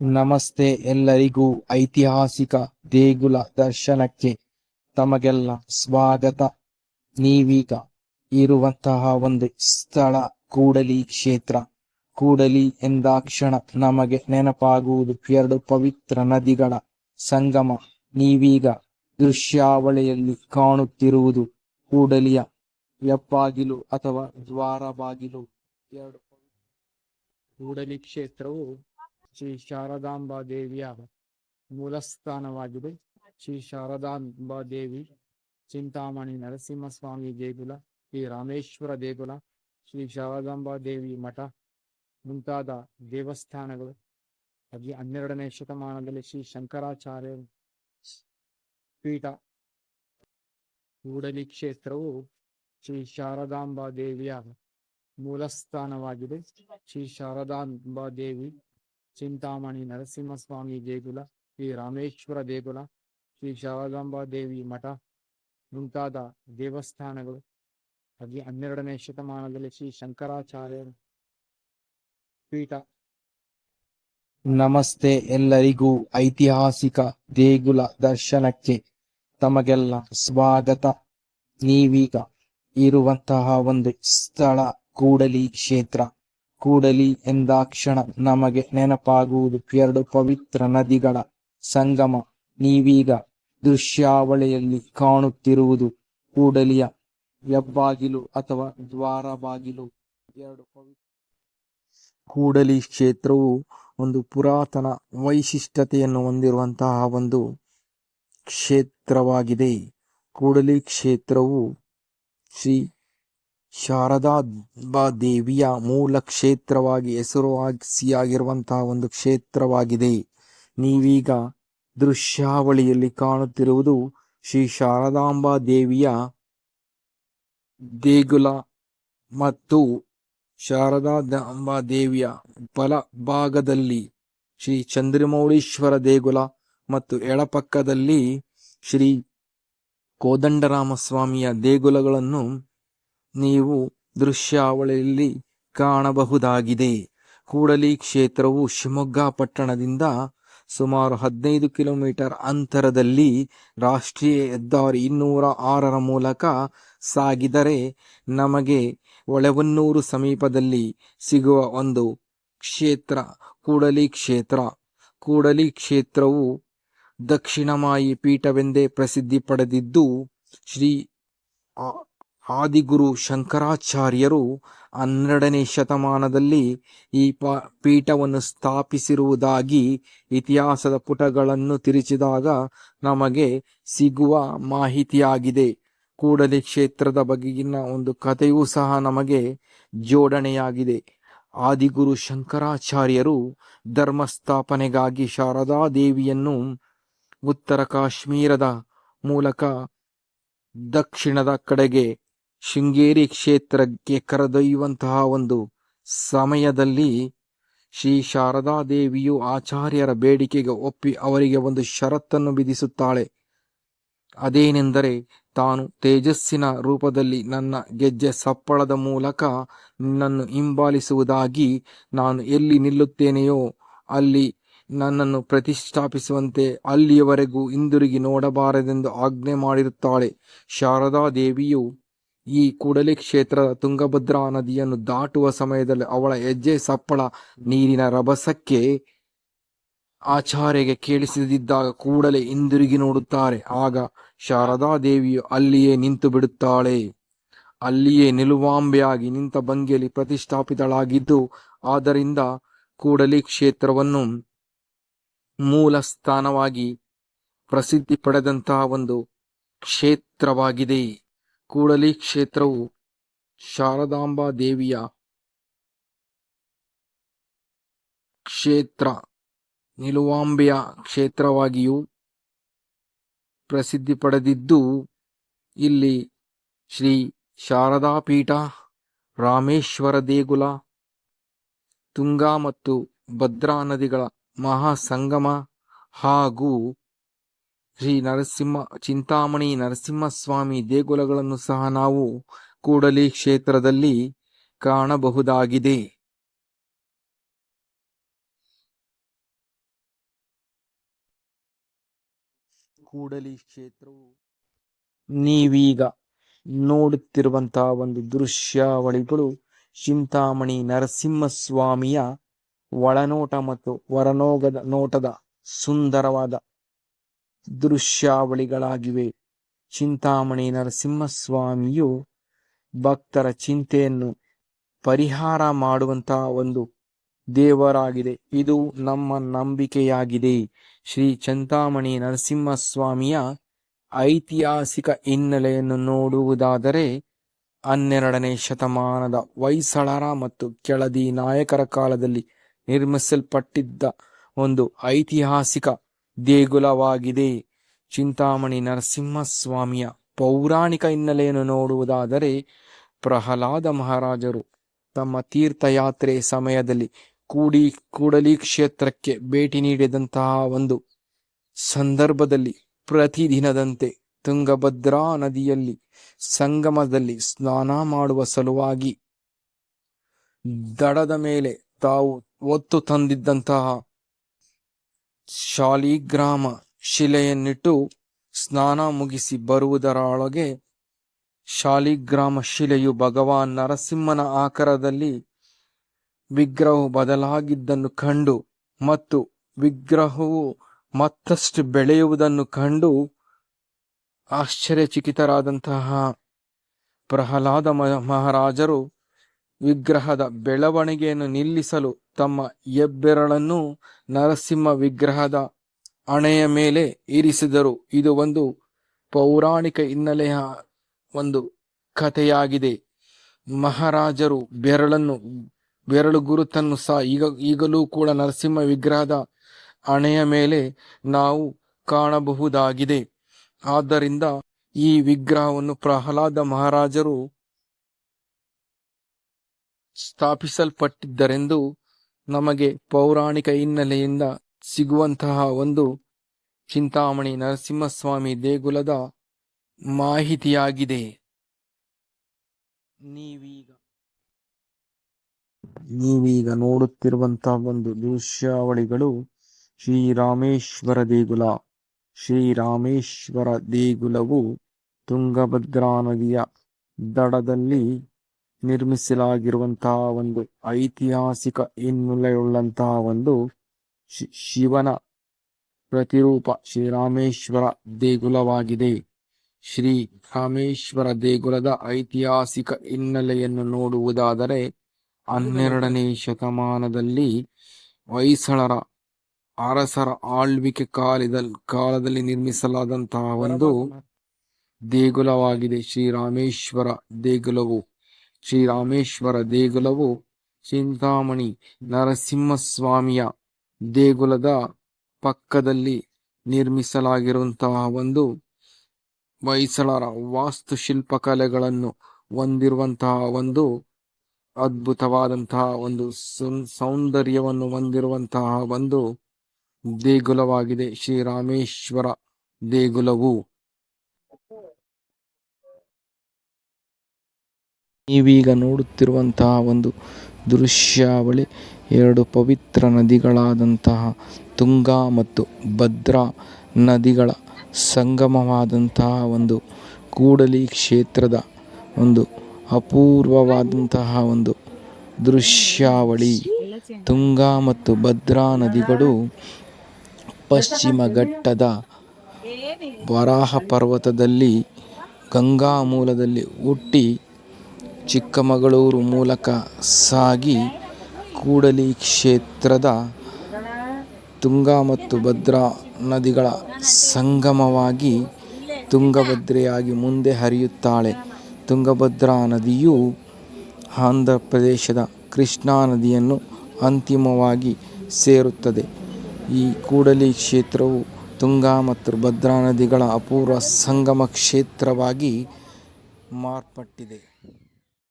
ನಮಸ್ತೆ ಎಲ್ಲರಿಗೂ ಐತಿಹಾಸಿಕ ದೇಗುಲ ದರ್ಶನಕ್ಕೆ ತಮಗೆಲ್ಲ ಸ್ವಾಗತ. ನೀವೀಗ ಇರುವಂತಹ ಒಂದು ಸ್ಥಳ ಕೂಡಲಿ ಕ್ಷೇತ್ರ. ಕೂಡಲಿ ಎಂದಾಕ್ಷಣ ನಮಗೆ ನೆನಪಾಗುವುದು ಎರಡು ಪವಿತ್ರ ನದಿಗಳ ಸಂಗಮ. ನೀವೀಗ ದೃಶ್ಯಾವಳಿಯಲ್ಲಿ ಕಾಣುತ್ತಿರುವುದು ಕೂಡಲಿಯ ಹೆಬ್ಬಾಗಿಲು ಅಥವಾ ದ್ವಾರ ಬಾಗಿಲು ಎರಡು ಕೂಡಲಿ ಕ್ಷೇತ್ರವು ಶ್ರೀ ಶಾರದಾಂಬಾ ದೇವಿಯ ಮೂಲಸ್ಥಾನವಾಗಿದೆ. ಶ್ರೀ ಶಾರದಾಂಬಾ ದೇವಿ, ಚಿಂತಾಮಣಿ ನರಸಿಂಹಸ್ವಾಮಿ ದೇಗುಲ, ಶ್ರೀ ರಾಮೇಶ್ವರ ದೇಗುಲ, ಶ್ರೀ ಶಾರದಾಂಬಾ ದೇವಿ ಮಠ, ಮುಂತಾದ ದೇವಸ್ಥಾನಗಳು. ಹಾಗೆ ಹನ್ನೆರಡನೇ ಶತಮಾನದಲ್ಲಿ ಶ್ರೀ ಶಂಕರಾಚಾರ್ಯ ಪೀಠ, ಕೂಡಲಿ ಕ್ಷೇತ್ರವು ಶ್ರೀ ಶಾರದಾಂಬಾ ದೇವಿಯ ಮೂಲಸ್ಥಾನವಾಗಿದೆ. ಶ್ರೀ ಶಾರದಾಂಬಾ ದೇವಿ ಚಿಂತಾಮಣಿ ನರಸಿಂಹಸ್ವಾಮಿ ದೇಗುಲ, ಶ್ರೀ ರಾಮೇಶ್ವರ ದೇಗುಲ, ಶ್ರೀ ಶಾರದಾಂಬಾ ದೇವಿ ಮಠ ಮುಂತಾದ ದೇವಸ್ಥಾನಗಳು. ಹಾಗೆ ಹನ್ನೆರಡನೇ ಶತಮಾನದಲ್ಲಿ ಶ್ರೀ ಶಂಕರಾಚಾರ್ಯ ಪೀಠ. ನಮಸ್ತೆ ಎಲ್ಲರಿಗೂ ಐತಿಹಾಸಿಕ ದೇಗುಲ ದರ್ಶನಕ್ಕೆ ತಮಗೆಲ್ಲ ಸ್ವಾಗತ. ನೀವೀಗ ಇರುವಂತಹ ಒಂದು ಸ್ಥಳ ಕೂಡಲಿ ಕ್ಷೇತ್ರ. ಕೂಡಲಿ ಎಂದಾಕ್ಷಣ ನಮಗೆ ನೆನಪಾಗುವುದು ಎರಡು ಪವಿತ್ರ ನದಿಗಳ ಸಂಗಮ. ನೀವೀಗ ದೃಶ್ಯಾವಳಿಯಲ್ಲಿ ಕಾಣುತ್ತಿರುವುದು ಕೂಡಲಿಯ ಹೆಬ್ಬಾಗಿಲು ಅಥವಾ ದ್ವಾರ ಬಾಗಿಲು ಎರಡು ಪವಿತ್ರ ಕೂಡಲಿ ಕ್ಷೇತ್ರವು ಒಂದು ಪುರಾತನ ವೈಶಿಷ್ಟ್ಯತೆಯನ್ನು ಹೊಂದಿರುವಂತಹ ಒಂದು ಕ್ಷೇತ್ರವಾಗಿದೆ. ಕೂಡಲಿ ಕ್ಷೇತ್ರವು ಶ್ರೀ ಶಾರದಾಂಬಾ ದೇವಿಯ ಮೂಲ ಕ್ಷೇತ್ರವಾಗಿ ಹೆಸರುವಾಸಿಯಾಗಿರುವಂತಹ ಒಂದು ಕ್ಷೇತ್ರವಾಗಿದೆ. ನೀವೀಗ ದೃಶ್ಯಾವಳಿಯಲ್ಲಿ ಕಾಣುತ್ತಿರುವುದು ಶ್ರೀ ಶಾರದಾಂಬಾ ದೇವಿಯ ದೇಗುಲ ಮತ್ತು ಶಾರದಾಂಬಾ ದೇವಿಯ ಬಲಭಾಗದಲ್ಲಿ ಶ್ರೀ ಚಂದ್ರಮೌಳೀಶ್ವರ ದೇಗುಲ ಮತ್ತು ಎಡಪಕ್ಕದಲ್ಲಿ ಶ್ರೀ ಕೋದಂಡರಾಮಸ್ವಾಮಿಯ ದೇಗುಲಗಳನ್ನು ನೀವು ದೃಶ್ಯಾವಳಿಯಲ್ಲಿ ಕಾಣಬಹುದಾಗಿದೆ. ಕೂಡಲಿ ಕ್ಷೇತ್ರವು ಶಿವಮೊಗ್ಗ ಪಟ್ಟಣದಿಂದ ಸುಮಾರು ಹದಿನೈದು ಕಿಲೋಮೀಟರ್ ಅಂತರದಲ್ಲಿ ರಾಷ್ಟ್ರೀಯ ಹೆದ್ದಾರಿ ಇನ್ನೂರ ಆರರ ಮೂಲಕ ಸಾಗಿದರೆ ನಮಗೆ ಒಳೆವನ್ನೂರು ಸಮೀಪದಲ್ಲಿ ಸಿಗುವ ಒಂದು ಕ್ಷೇತ್ರ, ಕೂಡಲಿ ಕ್ಷೇತ್ರ. ಕೂಡಲಿ ಕ್ಷೇತ್ರವು ದಕ್ಷಿಣಮಾಯಿ ಪೀಠವೆಂದೇ ಪ್ರಸಿದ್ಧಿ ಪಡೆದಿದ್ದು ಶ್ರೀ ಆದಿಗುರು ಶಂಕರಾಚಾರ್ಯರು ಹನ್ನೆರಡನೇ ಶತಮಾನದಲ್ಲಿ ಈ ಪ, ಪೀಠವನ್ನು ಸ್ಥಾಪಿಸಿರುವುದಾಗಿ ಇತಿಹಾಸದ ಪುಟಗಳನ್ನು ತಿರುಚಿದಾಗ ನಮಗೆ ಸಿಗುವ ಮಾಹಿತಿಯಾಗಿದೆ. ಕೂಡಲೇ ಕ್ಷೇತ್ರದ ಬಗೆಗಿನ ಒಂದು ಕಥೆಯೂ ಸಹ ನಮಗೆ ಜೋಡಣೆಯಾಗಿದೆ. ಆದಿಗುರು ಶಂಕರಾಚಾರ್ಯರು ಧರ್ಮಸ್ಥಾಪನೆಗಾಗಿ ಶಾರದಾ ದೇವಿಯನ್ನು ಉತ್ತರ ಕಾಶ್ಮೀರದ ಮೂಲಕ ದಕ್ಷಿಣದ ಕಡೆಗೆ ಶೃಂಗೇರಿ ಕ್ಷೇತ್ರಕ್ಕೆ ಕರೆದೊಯ್ಯುವಂತಹ ಒಂದು ಸಮಯದಲ್ಲಿ ಶ್ರೀ ಶಾರದಾದೇವಿಯು ಆಚಾರ್ಯರ ಬೇಡಿಕೆಗೆ ಒಪ್ಪಿ ಅವರಿಗೆ ಒಂದು ಷರತ್ತನ್ನು ವಿಧಿಸುತ್ತಾಳೆ. ಅದೇನೆಂದರೆ ತಾನು ತೇಜಸ್ಸಿನ ರೂಪದಲ್ಲಿ ನನ್ನ ಗೆಜ್ಜೆ ಸಪ್ಪಳದ ಮೂಲಕ ನನ್ನನ್ನು ಹಿಂಬಾಲಿಸುವುದಾಗಿ ನಾನು ಎಲ್ಲಿ ನಿಲ್ಲುತ್ತೇನೆಯೋ ಅಲ್ಲಿ ನನ್ನನ್ನು ಪ್ರತಿಷ್ಠಾಪಿಸುವಂತೆ ಅಲ್ಲಿಯವರೆಗೂ ಹಿಂದಿರುಗಿ ನೋಡಬಾರದೆಂದು ಆಜ್ಞೆ ಮಾಡಿರುತ್ತಾಳೆ. ಶಾರದಾ ದೇವಿಯು ಈ ಕೂಡಲಿ ಕ್ಷೇತ್ರ ತುಂಗಭದ್ರಾ ನದಿಯನ್ನು ದಾಟುವ ಸಮಯದಲ್ಲಿ ಅವಳ ಹೆಜ್ಜೆ ಸಪ್ಪಳ ನೀರಿನ ರಭಸಕ್ಕೆ ಆಚಾರ್ಯಗೆ ಕೇಳಿಸದಿದ್ದಾಗ ಕೂಡಲೇ ಹಿಂದಿರುಗಿ ನೋಡುತ್ತಾರೆ. ಆಗ ಶಾರದಾ ದೇವಿಯು ಅಲ್ಲಿಯೇ ನಿಂತು ಬಿಡುತ್ತಾಳೆ. ಅಲ್ಲಿಯೇ ನಿಲುವಾಂಬೆಯಾಗಿ ನಿಂತ ಭಂಗಿಯಲ್ಲಿ ಪ್ರತಿಷ್ಠಾಪಿತಳಾಗಿದ್ದು, ಆದ್ದರಿಂದ ಕೂಡಲಿ ಕ್ಷೇತ್ರವನ್ನು ಮೂಲ ಸ್ಥಾನವಾಗಿ ಪ್ರಸಿದ್ಧಿ ಪಡೆದಂತಹ ಒಂದು ಕ್ಷೇತ್ರವಾಗಿದೆ. ಕೂಡಲಿ ಕ್ಷೇತ್ರವು ಶಾರದಾಂಬಾ ದೇವಿಯ ಕ್ಷೇತ್ರ, ನಿಲುವಾಂಬೆಯ ಕ್ಷೇತ್ರವಾಗಿಯೂ ಪ್ರಸಿದ್ಧಿ ಪಡೆದಿದ್ದು, ಇಲ್ಲಿ ಶ್ರೀ ಶಾರದಾ ಪೀಠ ರಾಮೇಶ್ವರ ದೇಗುಲ, ತುಂಗಾ ಮತ್ತು ಭದ್ರಾ ನದಿಗಳ ಮಹಾಸಂಗಮ ಹಾಗೂ ಶ್ರೀ ನರಸಿಂಹ ಚಿಂತಾಮಣಿ ನರಸಿಂಹಸ್ವಾಮಿ ದೇಗುಲಗಳನ್ನು ಸಹ ನಾವು ಕೂಡಲಿ ಕ್ಷೇತ್ರದಲ್ಲಿ ಕಾಣಬಹುದಾಗಿದೆ. ಕೂಡಲಿ ಕ್ಷೇತ್ರವು ನೀವೀಗ ನೋಡುತ್ತಿರುವಂತಹ ಒಂದು ದೃಶ್ಯಾವಳಿಗಳು ಚಿಂತಾಮಣಿ ನರಸಿಂಹಸ್ವಾಮಿಯ ಒಳನೋಟ ಮತ್ತು ಹೊರನೋಗದ ನೋಟದ ಸುಂದರವಾದ ದೃಶ್ಯಾವಳಿಗಳಾಗಿವೆ. ಚಿಂತಾಮಣಿ ನರಸಿಂಹಸ್ವಾಮಿಯು ಭಕ್ತರ ಚಿಂತೆಯನ್ನು ಪರಿಹಾರ ಮಾಡುವಂತಹ ಒಂದು ದೇವರಾಗಿದೆ. ಇದು ನಮ್ಮ ನಂಬಿಕೆಯಾಗಿದೆ. ಶ್ರೀ ಚಿಂತಾಮಣಿ ನರಸಿಂಹಸ್ವಾಮಿಯ ಐತಿಹಾಸಿಕ ಹಿನ್ನೆಲೆಯನ್ನು ನೋಡುವುದಾದರೆ ಹನ್ನೆರಡನೇ ಶತಮಾನದ ಹೊಯ್ಸಳರ ಮತ್ತು ಕೆಳದಿ ನಾಯಕರ ಕಾಲದಲ್ಲಿ ನಿರ್ಮಿಸಲ್ಪಟ್ಟಿದ್ದ ಒಂದು ಐತಿಹಾಸಿಕ ದೇಗುಲವಾಗಿದೆ. ಚಿಂತಾಮಣಿ ನರಸಿಂಹಸ್ವಾಮಿಯ ಪೌರಾಣಿಕ ಹಿನ್ನೆಲೆಯನ್ನು ನೋಡುವುದಾದರೆ ಪ್ರಹ್ಲಾದ ಮಹಾರಾಜರು ತಮ್ಮ ತೀರ್ಥಯಾತ್ರೆ ಸಮಯದಲ್ಲಿ ಕೂಡಿ ಕೂಡಲಿ ಕ್ಷೇತ್ರಕ್ಕೆ ಭೇಟಿ ನೀಡಿದಂತಹ ಒಂದು ಸಂದರ್ಭದಲ್ಲಿ ಪ್ರತಿದಿನದಂತೆ ತುಂಗಭದ್ರಾ ನದಿಯಲ್ಲಿ ಸಂಗಮದಲ್ಲಿ ಸ್ನಾನ ಮಾಡುವ ಸಲುವಾಗಿ ದಡದ ಮೇಲೆ ತಾವು ಒತ್ತು ತಂದಿದ್ದಂತಹ ಶಾಲಿಗ್ರಾಮ ಶಿಲೆಯನ್ನಿಟ್ಟು ಸ್ನಾನ ಮುಗಿಸಿ ಬರುವುದರೊಳಗೆ ಶಾಲಿಗ್ರಾಮ ಶಿಲೆಯು ಭಗವಾನ್ ನರಸಿಂಹನ ಆಕಾರದಲ್ಲಿ ವಿಗ್ರಹವು ಬದಲಾಗಿದ್ದನ್ನು ಕಂಡು ಮತ್ತು ವಿಗ್ರಹವು ಮತ್ತಷ್ಟು ಬೆಳೆಯುವುದನ್ನು ಕಂಡು ಆಶ್ಚರ್ಯಚಕಿತರಾದಂತಹ ಪ್ರಹ್ಲಾದ ಮಹಾರಾಜರು ವಿಗ್ರಹದ ಬೆಳವಣಿಗೆಯನ್ನು ನಿಲ್ಲಿಸಲು ತಮ್ಮ ಎಬ್ಬೆರಳನ್ನು ನರಸಿಂಹ ವಿಗ್ರಹದ ಅಣೆಯ ಮೇಲೆ ಇರಿಸಿದರು. ಇದು ಒಂದು ಪೌರಾಣಿಕ ಹಿನ್ನೆಲೆಯ ಒಂದು ಕಥೆಯಾಗಿದೆ. ಮಹಾರಾಜರು ಬೆರಳನ್ನು, ಬೆರಳು ಗುರುತನ್ನು ಸಹ ಈಗ, ಈಗಲೂ ಕೂಡ ನರಸಿಂಹ ವಿಗ್ರಹದ ಅಣೆಯ ಮೇಲೆ ನಾವು ಕಾಣಬಹುದಾಗಿದೆ. ಆದ್ದರಿಂದ ಈ ವಿಗ್ರಹವನ್ನು ಪ್ರಹ್ಲಾದ ಮಹಾರಾಜರು ಸ್ಥಾಪಿಸಲ್ಪಟ್ಟಿದ್ದರೆಂದು ನಮಗೆ ಪೌರಾಣಿಕ ಹಿನ್ನೆಲೆಯಿಂದ ಸಿಗುವಂತಹ ಒಂದು ಚಿಂತಾಮಣಿ ನರಸಿಂಹಸ್ವಾಮಿ ದೇಗುಲದ ಮಾಹಿತಿಯಾಗಿದೆ. ನೀವೀಗ ನೀವೀಗ ನೋಡುತ್ತಿರುವಂತಹ ಒಂದು ದೃಶ್ಯಾವಳಿಗಳು ಶ್ರೀರಾಮೇಶ್ವರ ದೇಗುಲ. ಶ್ರೀರಾಮೇಶ್ವರ ದೇಗುಲವು ತುಂಗಭದ್ರಾ ನದಿಯ ದಡದಲ್ಲಿ ನಿರ್ಮಿಸಲಾಗಿರುವಂತಹ ಒಂದು ಐತಿಹಾಸಿಕ ಹಿನ್ನೆಲೆಯುಳ್ಳಂತಹ ಒಂದು ಶಿವನ ಪ್ರತಿರೂಪ ಶ್ರೀರಾಮೇಶ್ವರ ದೇಗುಲವಾಗಿದೆ. ಶ್ರೀ ರಾಮೇಶ್ವರ ದೇಗುಲದ ಐತಿಹಾಸಿಕ ಹಿನ್ನೆಲೆಯನ್ನು ನೋಡುವುದಾದರೆ ಹನ್ನೆರಡನೇ ಶತಮಾನದಲ್ಲಿ ಹೊಯ್ಸಳರ ಅರಸರ ಆಳ್ವಿಕೆ ಕಾಲದ ಕಾಲದಲ್ಲಿ ನಿರ್ಮಿಸಲಾದಂತಹ ಒಂದು ದೇಗುಲವಾಗಿದೆ. ಶ್ರೀರಾಮೇಶ್ವರ ದೇಗುಲವು ಶ್ರೀರಾಮೇಶ್ವರ ದೇಗುಲವು ಚಿಂತಾಮಣಿ ನರಸಿಂಹಸ್ವಾಮಿಯ ದೇಗುಲದ ಪಕ್ಕದಲ್ಲಿ ನಿರ್ಮಿಸಲಾಗಿರುವಂತಹ ಒಂದು ಹೊಯ್ಸಳರ ವಾಸ್ತುಶಿಲ್ಪಕಲೆಗಳನ್ನು ಹೊಂದಿರುವಂತಹ ಒಂದು ಅದ್ಭುತವಾದಂತಹ ಒಂದು ಸೌಂದರ್ಯವನ್ನು ಹೊಂದಿರುವಂತಹ ಒಂದು ದೇಗುಲವಾಗಿದೆ ಶ್ರೀರಾಮೇಶ್ವರ ದೇಗುಲವು. ನೀವೀಗ ನೋಡುತ್ತಿರುವಂತಹ ಒಂದು ದೃಶ್ಯಾವಳಿ. ಎರಡು ಪವಿತ್ರ ನದಿಗಳಾದಂತಹ ತುಂಗಾ ಮತ್ತು ಭದ್ರಾ ನದಿಗಳ ಸಂಗಮವಾದಂತಹ ಒಂದು ಕೂಡಲಿ ಕ್ಷೇತ್ರದ ಒಂದು ಅಪೂರ್ವವಾದಂತಹ ಒಂದು ದೃಶ್ಯಾವಳಿ. ತುಂಗಾ ಮತ್ತು ಭದ್ರಾ ನದಿಗಳು ಪಶ್ಚಿಮ ಘಟ್ಟದ ವರಾಹ ಪರ್ವತದಲ್ಲಿ ಗಂಗಾ ಮೂಲದಲ್ಲಿ ಹುಟ್ಟಿ ಚಿಕ್ಕಮಗಳೂರು ಮೂಲಕ ಸಾಗಿ ಕೂಡಲಿ ಕ್ಷೇತ್ರದ ತುಂಗಾ ಮತ್ತು ಭದ್ರಾ ನದಿಗಳ ಸಂಗಮವಾಗಿ ತುಂಗಭದ್ರೆಯಾಗಿ ಮುಂದೆ ಹರಿಯುತ್ತಾಳೆ. ತುಂಗಭದ್ರಾ ನದಿಯು ಆಂಧ್ರ ಪ್ರದೇಶದ ಕೃಷ್ಣಾ ನದಿಯನ್ನು ಅಂತಿಮವಾಗಿ ಸೇರುತ್ತದೆ. ಈ ಕೂಡಲಿ ಕ್ಷೇತ್ರವು ತುಂಗಾ ಮತ್ತು ಭದ್ರಾ ನದಿಗಳ ಅಪೂರ್ವ ಸಂಗಮ ಕ್ಷೇತ್ರವಾಗಿ ಮಾರ್ಪಟ್ಟಿದೆ.